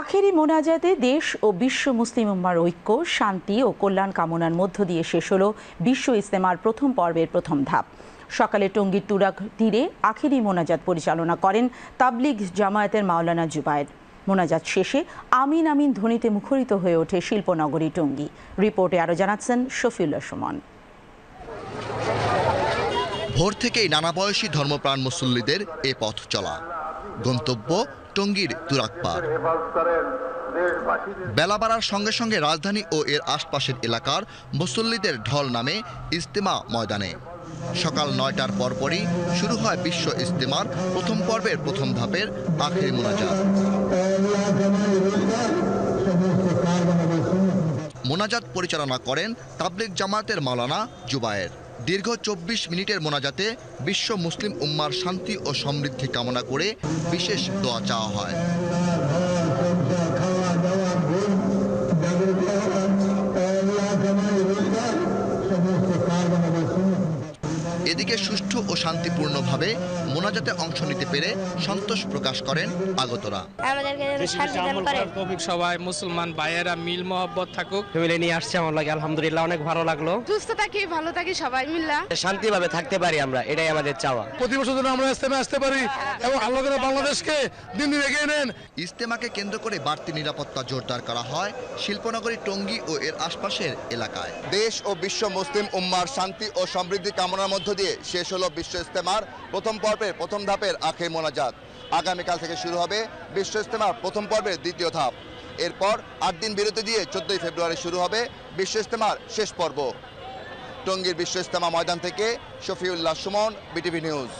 আখেরি মোনাজাতে দেশ ও বিশ্ব মুসলিম উম্মার ঐক্য, শান্তি ও কল্যাণ কামনার মধ্য দিয়ে শেষ হল বিশ্ব ইস্তেমার প্রথম পর্বের প্রথম ধাপ। সকালে টঙ্গীর তুরাগ তীরে আখেরি মোনাজাত পরিচালনা করেন তাবলিগ জামায়াতের মাওলানা জুবায়ের। মোনাজাত শেষে আমিন আমিন ধ্বনিতে মুখরিত হয়ে ওঠে শিল্পনগরী টঙ্গী। রিপোর্টে আরও জানাচ্ছেন শফিউল্লা সুমন। ভোর থেকেই নানা বয়সী ধর্মপ্রাণ মুসল্লিদের এ পথ চলা। গন্তব্য টঙ্গীর তুরাকপাড় বেলা বাড়ার সঙ্গে সঙ্গে রাজধানী ও এর আশপাশের এলাকার মুসল্লিদের ঢল নামে ইস্তেমা ময়দানে। সকাল নয়টার পরপরই শুরু হয় বিশ্ব ইস্তেমার প্রথম পর্বের প্রথম ধাপের আখেরি মোনাজাত। মোনাজাত পরিচালনা করেন তাবলিগ জামাতের মাওলানা জুবায়ের। দীর্ঘ চব্বিশ মিনিটের মোনাজাতে বিশ্ব মুসলিম উম্মার শান্তি ও সমৃদ্ধি কামনা করে বিশেষ দোয়া চাওয়া হয়। এদিকে সুষ্ঠু ও শান্তিপূর্ণভাবে মোনাজাতে অংশ নিতে পেরে সন্তোষ প্রকাশ করেন আগতরা। সবাই মুসলমান ভাইয়েরা মিল মহব্বত থাকুক। ফ্যামিলি নিয়ে আসছে আমার লাগে আলহামদুলিল্লাহ অনেক ভালো লাগল। সুস্থ থাকি ভালো থাকি সবাই মিল্লা। শান্তিভাবে থাকতে পারি আমরা এটাই আমাদের চাওয়া। প্রতি বছর যেন আমরা ইস্তেমে আসতে পারি এবং আল্লাহ বাংলাদেশকে দিন দিন এগিয়ে নেন। ইস্তেমাকে কেন্দ্র করে বাড়তি নিরাপত্তা জোরদার করা হয় শিল্পনগরী টঙ্গী ও এর আশপাশের এলাকায়। দেশ ও বিশ্ব মুসলিম উম্মার শান্তি ও সমৃদ্ধি কামনার মধ্য দিয়ে শেষ হলো বিশ্ব ইস্তেমার প্রথম পর্বের প্রথম ধাপের আখের মোনাজাত। আগামীকাল থেকে শুরু হবে বিশ্ব ইস্তেমার প্রথম পর্বের দ্বিতীয় ধাপ। এরপর আট দিন বিরতি দিয়ে চোদ্দই ফেব্রুয়ারি শুরু হবে বিশ্ব ইস্তেমার শেষ পর্ব। টঙ্গীর বিশ্ব ইস্তেমা ময়দান থেকে শফিউল্লাহ সুমন, বিটিভি নিউজ।